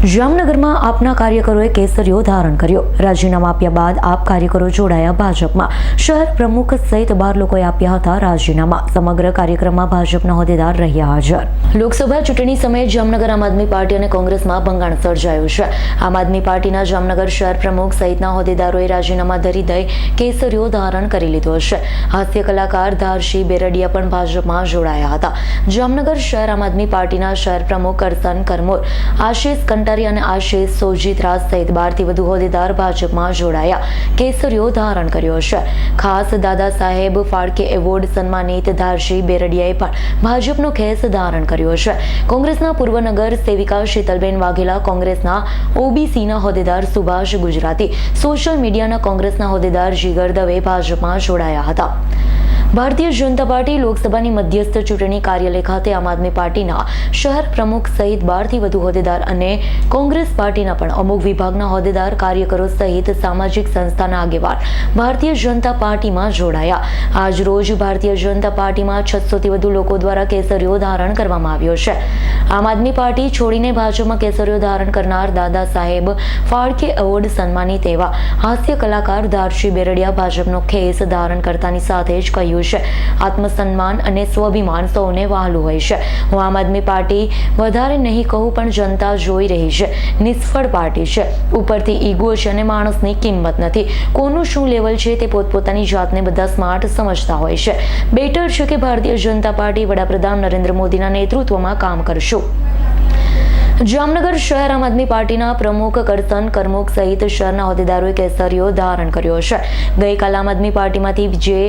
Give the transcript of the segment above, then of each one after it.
જામનગરમાં આપના કાર્યકરોએ કેસરીઓ ધારણ કર્યો. રાજીનામા આપ્યા બાદ આપ કાર્યકરો જોડાયા ભાજપમાં. શહેર પ્રમુખ સહિત બાર લોકોએ આપ્યા હતા રાજીનામા. સમગ્ર કાર્યક્રમમાં ભાજપના હોદ્દેદાર રહ્યા હાજર. લોકસભા ચૂંટણી સમયે જામનગર આમ આદમી પાર્ટી અને કોંગ્રેસમાં ભંગાણ સર્જાયું છે. આમ આદમી પાર્ટીના જામનગર શહેર પ્રમુખ સહિતના હોદ્દેદારોએ રાજીનામા ધરી દઈ કેસરીઓ ધારણ કરી લીધો છે. હાસ્ય કલાકાર ધારશી બેરડિયા પણ ભાજપમાં જોડાયા હતા. જામનગર શહેર આમ આદમી પાર્ટીના શહેર પ્રમુખ કરસન કરમોર, આશિષ કંટારી અને આશિષ સોજીત રાજ સહિત બારથી વધુ હોદ્દેદાર ભાજપમાં જોડાયા. કેસરીઓ ધારણ કર્યો છે. ખાસ દાદા સાહેબ ફાળકે એવોર્ડ સન્માનિત ધારશી બેરડિયાએ પણ ભાજપનો ખેસ ધારણ કર્યો છે. કોંગ્રેસના પૂર્વ નગર સેવિકા શીતલબેન વાઘેલા, કોંગ્રેસના ઓબીસીના હોદ્દેદાર સુભાષ ગુજરાતી, સોશિયલ મીડિયાના કોંગ્રેસના હોદ્દેદાર જીગર દવે ભાજપમાં જોડાયા હતા. ભારતીય જનતા પાર્ટી લોકસભાની મધ્યસ્થ ચૂંટણી કાર્યાલય ખાતે આમ આદમી પાર્ટીના શહેર પ્રમુખ સહિત બારથી વધુ હોદ્દેદાર અને કોંગ્રેસ પાર્ટીના પણ અમુક વિભાગના હોદ્દેદાર કાર્યકરો સહિત સામાજિક સંસ્થાના આગેવાન ભારતીય જનતા પાર્ટીમાં જોડાયા. આજ રોજ ભારતીય જનતા પાર્ટીમાં છસોથી વધુ લોકો દ્વારા કેસરીઓ ધારણ કરવામાં આવ્યો છે. આમ આદમી પાર્ટી છોડીને ભાજપમાં કેસરીઓ ધારણ કરનાર દાદા સાહેબ ફાળકે એવોર્ડ સન્માનિત એવા હાસ્ય કલાકાર ધારશી બેરડિયા ભાજપનો ખેસ ધારણ કરતાની સાથે જ કહ્યું છે. આત્મસન્માન અને સ્વાભિમાન સૌને વહાલું હોય છે. હું આમ આદમી પાર્ટી વધારે નહીં કહું, પણ જનતા જોઈ રહી છે. નિષ્ફળ પાર્ટી છે. ઉપરથી ઈગો છે અને માણસની કિંમત નથી. કોનું શું લેવલ છે તે પોતપોતાની જાતને બધા સ્માર્ટ સમજતા હોય છે. બેટર છે કે ભારતીય જનતા પાર્ટી વડાપ્રધાન નરેન્દ્ર મોદીના નેતૃત્વમાં કામ કરશું. જામનગર શહેર આમ આદમી પાર્ટીના પ્રમુખ કરસન કરમુખ સહિત શહેરના હોદ્દેદારોએ કેસરીઓ ધારણ કર્યો છે. ગઈકાલે આમ આદમી પાર્ટીમાંથી જે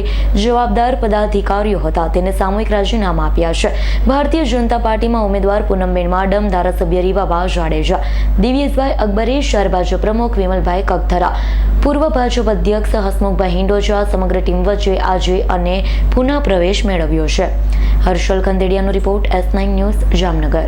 જવાબદાર પદાધિકારીઓ હતા તેને સામૂહિક રાજીનામા આપ્યા છે. ભારતીય જનતા પાર્ટીમાં ઉમેદવાર પૂનમબેન માડમ ધારાસભ્ય રીવાબા જાડેજા, દિવ્યેશભાઈ અકબરે, શહેર ભાજપ પ્રમુખ વિમલભાઈ કગથરા, પૂર્વ ભાજપ અધ્યક્ષ હસમુખભાઈ હિંડોજા, સમગ્ર ટીમ વચ્ચે આજે અને પુનઃ પ્રવેશ મેળવ્યો છે. Harshal ખંદેડિયાનો report S nine news Jamnagar.